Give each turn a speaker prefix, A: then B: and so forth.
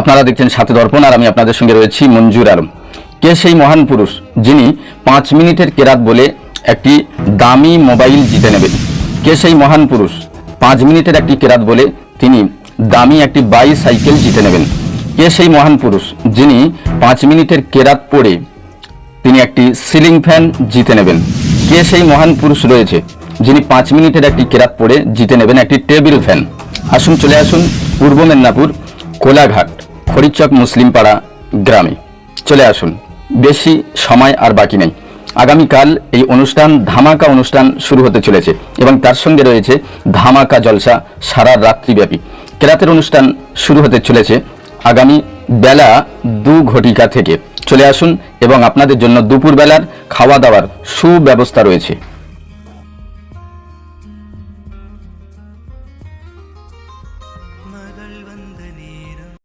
A: আপনারা দেখছেন সাথে দর্পণ আর আমি আপনাদের সঙ্গে রয়েছি মঞ্জুর আলম। কে সেই মহান পুরুষ যিনি পাঁচ মিনিটের কেরাত বলে একটি দামি মোবাইল জিতে নেবেন? কে সেই মহান পুরুষ পাঁচ মিনিটের একটি কেরাত বলে তিনি দামি একটি বাই সাইকেল জিতে নেবেন? কে সেই মহান পুরুষ যিনি পাঁচ মিনিটের কেরাত পড়ে তিনি একটি সিলিং ফ্যান জিতে নেবেন? কে সেই মহান পুরুষ রয়েছে যিনি পাঁচ মিনিটের একটি কেরাত পড়ে জিতে নেবেন একটি টেবিল ফ্যান আসুন, চলে আসুন পূর্ব মেদিনীপুর কোলাঘাট ফরিদচক মুসলিমপাড়া গ্রামে। চলে আসুন, বেশি সময় আর বাকি নেই। আগামীকাল এই অনুষ্ঠান, ধামাকা অনুষ্ঠান শুরু হতে চলেছে এবং তার সঙ্গে রয়েছে ধামাকা জলসা সারা রাত্রিব্যাপী। কেরাতের অনুষ্ঠান শুরু হতে চলেছে আগামী বেলা দু ঘটিকা থেকে। চলে আসুন এবং আপনাদের জন্য দুপুরবেলার খাওয়া দাওয়ার সুব্যবস্থা রয়েছে।